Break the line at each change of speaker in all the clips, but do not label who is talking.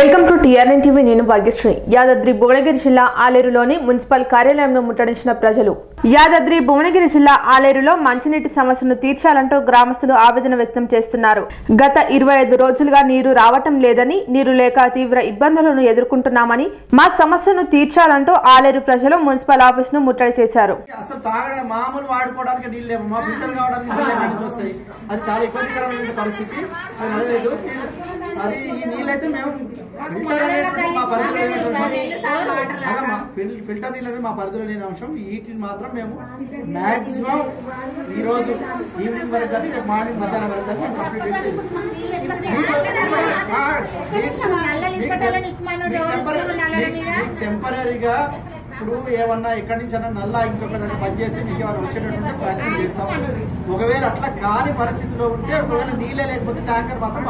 Welcome to TRN TV. నేను భాగ్యశ్రీ. యాదాద్రి భువనగిరి జిల్లా ఆలేరులోని municipal కార్యాలయంలో ముట్టడించిన ప్రజలు. యాదాద్రి భువనగిరి జిల్లా ఆలేరులో మంచినీటి సమస్యను తీర్చాలంటూ గ్రామస్తులు ఆవేదన వ్యక్తం చేస్తున్నారు. గత ఇరవై ఐదు రోజులుగా నీరు రావటం లేదని నీరు లేక తీవ్ర ఇబ్బందులను ఎదుర్కొంటున్నామని మా సమస్యను తీర్చాలంటూ ఆలేరు ప్రజలు మున్సిపల్ ఆఫీస్ను ముట్టడి చేశారు.
అసలు అది చాలా ఇబ్బందికరమైన పరిస్థితి. అది ఈ మేము ఫిల్టర్ మా పరిధిలో నీళ్ళు అనేది మా పరిధిలో లేని అంశం. వీటిని మాత్రం మేము మాక్సిమం ఈ రోజు ఈవినింగ్ వరకు కానీ రేపు మార్నింగ్ మధ్యాహ్నం వరకు కానీ కంప్లీట్ టెంపరీగా ఇప్పుడు ఏమన్నా ఎక్కడి నుంచి అన్నా నల్లా ఇంకొక దగ్గర పని చేస్తే మీకు ఏమైనా వచ్చేటటువంటి ప్రయత్నం చేస్తాం ఒకవేళ అట్లా కాని పరిస్థితిలో ఉంటే ఒకవేళ నీళ్ళే లేకపోతే ట్యాంకర్ మాత్రం.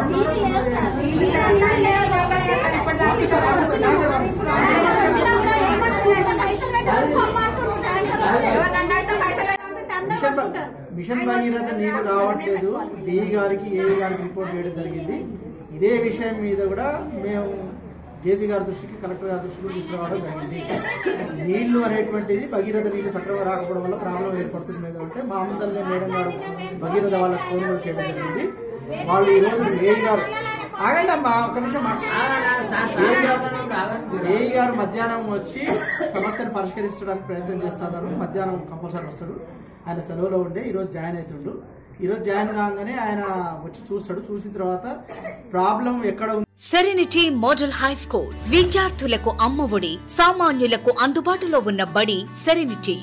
మిషన్ భగీరథ నీళ్ళు రావట్లేదు. డి గారికి ఏ గారికి రిపోర్ట్ చేయడం జరిగింది. ఇదే విషయం మీద కూడా మేము జేసీ గారి దృష్టికి కలెక్టర్ గారి దృష్టికి తీసుకురావడం జరిగింది. నీళ్ళు అనేటువంటిది భగీరథ నీళ్ళు సక్రమంగా రాకపోవడం వల్ల ప్రాబ్లం ఏర్పడుతుంది మీద అంటే మా ముందరనే మేడం గారు భగీరథ వాళ్ళకి ఫోన్ కూడా చేయడం జరిగింది. వాళ్ళు ఈ రోజు గారు ఆగండి అమ్మా ఒక్క నిమిషం ఏఈ గారు- గారు మధ్యాహ్నం వచ్చి సమస్యను పరిష్కరించడానికి ప్రయత్నం చేస్తున్నారు. మధ్యాహ్నం కంపల్సరీ వస్తాడు ఆయన సెలవులో ఉండే ఈరోజు జాయిన్ అవుతుండు. ఈరోజు జాయిన్ కాగానే ఆయన వచ్చి చూస్తాడు. చూసిన తర్వాత ప్రాబ్లం ఎక్కడ ఉంది?
సెరెనిటీ మోడల్ హై స్కూల్ విద్యార్థులకు అమ్మఒడి సామాన్యులకు అందుబాటులో ఉన్న బడి సెరెనిటీ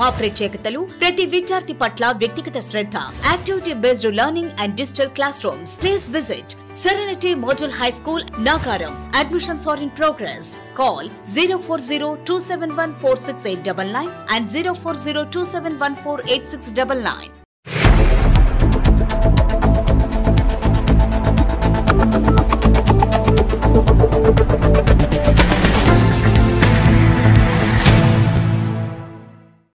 మా ప్రత్యేకతలు ప్రతి విద్యార్థి పట్ల వ్యక్తిగత శ్రద్ధ. Activity based learning and digital classrooms please visit serenity model high school Nakaram admissions are in progress call zero four zero two seven one four six eight double nine and zero four zero two seven one four eight six double nine